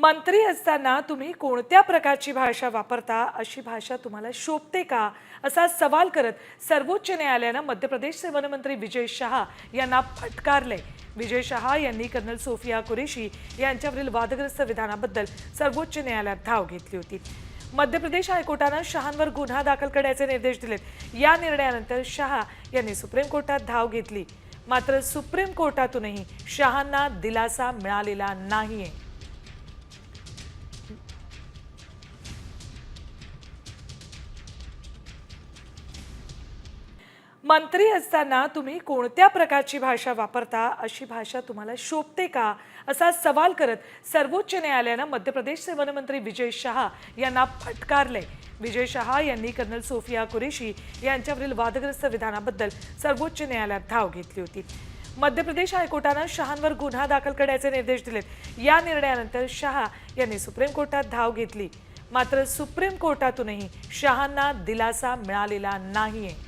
मंत्री असताना तुम्ही कोणत्या प्रकारची भाषा वापरता? अशी भाषा तुम्हाला शोभते का? असा सवाल करत सर्वोच्च न्यायालयानं मध्य प्रदेशचे वनमंत्री विजय शहा यांना फटकारले. विजय शहा यांनी कर्नल सोफिया कुरेशी यांच्यावरील वादग्रस्त विधानाबद्दल सर्वोच्च न्यायालयात धाव घेतली होती. मध्य प्रदेश हायकोर्टानं शहांवर गुन्हा दाखल करण्याचे निर्देश दिलेत या निर्णयानंतर शहा यांनी सुप्रीम कोर्टात धाव घेतली. मात्र सुप्रीम कोर्टातूनही शहांना दिलासा मिळालेला नाहीये. मंत्री असताना तुम्ही कोणत्या प्रकारची भाषा वापरता? अशी भाषा तुम्हाला शोभते का? असा सवाल करत सर्वोच्च न्यायालयानं मध्य प्रदेशचे वनमंत्री विजय शहा यांना फटकारले विजय शहा यांनी कर्नल सोफिया कुरेशी यांच्यावरील वादग्रस्त विधानाबद्दल सर्वोच्च न्यायालयात धाव घेतली होती. मध्य प्रदेश हायकोर्टानं शहांवर गुन्हा दाखल करण्याचे निर्देश दिलेत. या निर्णयानंतर शहा यांनी सुप्रीम कोर्टात धाव घेतली. मात्र सुप्रीम कोर्टातूनही शहांना दिलासा मिळालेला नाहीये.